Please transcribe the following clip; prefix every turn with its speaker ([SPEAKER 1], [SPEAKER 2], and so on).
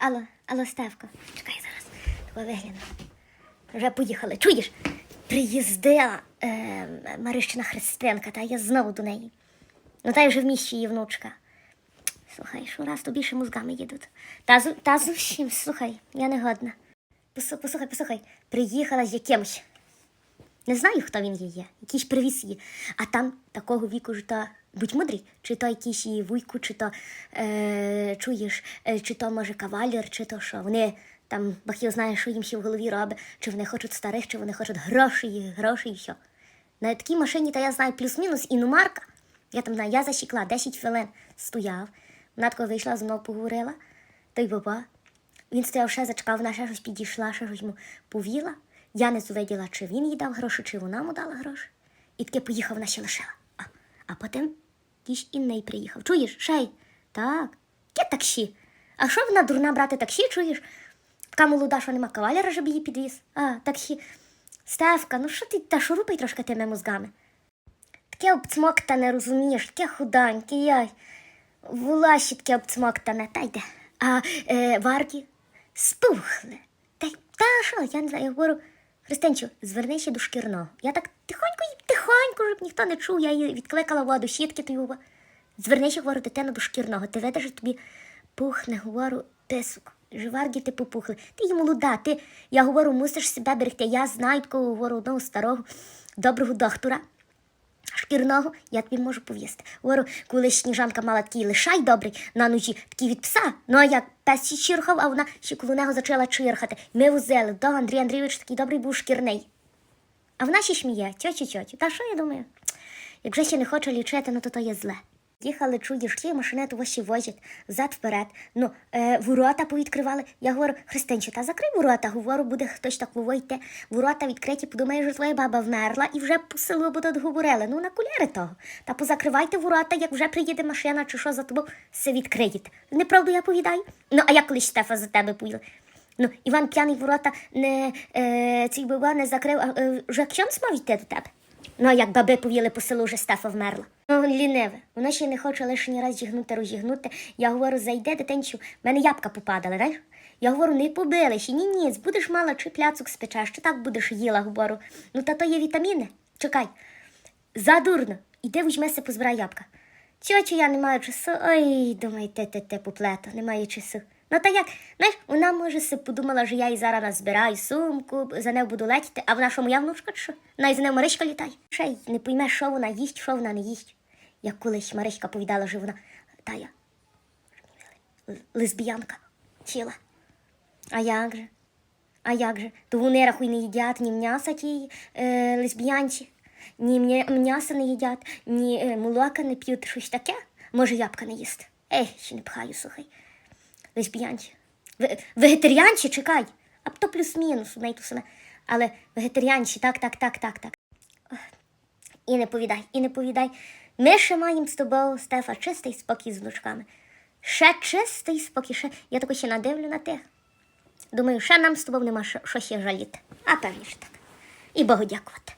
[SPEAKER 1] Алло, алло, Стевко, чекай зараз. Тебе вигляну. Вже поїхали. Чуєш? Приїздила е, Марищина Христинка, та я знову до неї. Ну та й вже в місті її внучка. Слухай, що раз то більше мозгами їдуть. Та, та зовсім, слухай, я не годна. Послухай, послухай, приїхала з якимось. Не знаю, хто він є, якийсь привіз її. А там такого віку ж то будь мудрий, чи то якийсь її вуйку, чи то е, чуєш, е, чи то може кавалер, чи то що. Вони там бахів знає, що їм ще в голові робить, чи вони хочуть старих, чи вони хочуть грошей, грошей і все. На такій машині, та я знаю, плюс-мінус іномарка. Я там знаю, я засікла 10 хвилин стояв. Вона тако вийшла, зі мною поговорила. Той баба. Він стояв ще зачекав, вона ще щось підійшла, ще щось йому повіла. Я не зувиділа, чи він їй дав гроші, чи вона йому дала гроші. І таке поїхав, вона ще лишила. А, потім якийсь інний приїхав. Чуєш, шей? Так, яке таксі. А що вона дурна брати таксі, чуєш? Така молода, що нема кавалера, щоб її підвіз. А, таксі. Стевка, ну що ти та шурупай трошки тими мозгами? Таке обцмоктане, розумієш, таке худеньке, яй. Волосі таке обцмоктане, та йде. А е, варки спухли. Та, та що, я не знаю, я говорю, Христинчу, звернися до шкірного. Я так їй, тихонько, щоб ніхто не чув, я її відкликала воду, щітки тою. Звернися, говорю, дитину до шкірного. Ти видиш, що тобі пухне, говорю, писок. Живарги ти попухли. Ти є молода, ти, я говорю, мусиш себе берегти. Я знаю такого, говорю, одного старого, доброго доктора шкірного, я тобі можу повісти. Говорю, коли сніжанка мала такий лишай добрий на ножі, такий від пса. Ну а як пес ще чирхав, а вона ще коло нього почала чирхати. Ми возили, до Андрій Андрійович такий добрий був шкірний. А вона ще сміє, тьотю, тьотю. Та що я думаю? Як вже ще не хоче лічити, ну то то є зле. Їхали чудіш, ті машини того возять взад вперед. Ну, е, ворота повідкривали. Я говорю, Христинче, та закрий ворота. Говорю, буде хтось так войти. Ворота відкриті, подумає, що твоя баба вмерла і вже по селу будуть говорили. Ну, на куляри того. Та позакривайте ворота, як вже приїде машина чи що за тобою, все відкриєте. Неправду я повідаю. Ну, а як колись Штефа за тебе поїла? Ну, Іван п'яний ворота не е, цей баба не закрив, а е, вже ксьонс мав йти до тебе. Ну, як баби повіли по селу, вже Стефа вмерла. Ну, ліниве. Вона ще не хоче лишній раз зігнути, розігнути. Я говорю, зайде дитинчу, в мене ябка попадали, знаєш? Я говорю, не побили ще, ні, ні, будеш мала чи пляцок спечеш, чи так будеш їла, говорю. Ну, та то є вітаміни. Чекай. Задурно. Іди візьми се позбирай ябка. Тьотю, я не маю часу. Ой, думай, те, те, те, поплето, не маю часу. Ну та як, знаєш, вона може си подумала, що я їй зараз назбираю сумку, за нею буду летіти, а вона що моя внучка, що? Вона і за нею Маришка літає. Ще й не пойме, що вона їсть, що вона не їсть. Як колись Маришка повідала, що вона тая л- лесбіянка тіла. А як же? А як же? То вони рахуй не їдять ні м'яса тій е, лесбіянці, ні м'яса не їдять, ні е, молока не п'ють, щось таке. Може, ябка не їсти. Ей, ще не пхаю, слухай. Лесбіянці. Вегетаріанці, чекай. А то плюс-мінус, у неї то саме. Але вегетаріанці, так, так, так, так, так. І не повідай, і не повідай. Ми ще маємо з тобою, Стефа, чистий спокій з внучками. Ще чистий спокій, ще я тако ще надивлю на тих. Думаю, ще нам з тобою нема що ще жаліти. А певніше так. І Богу дякувати.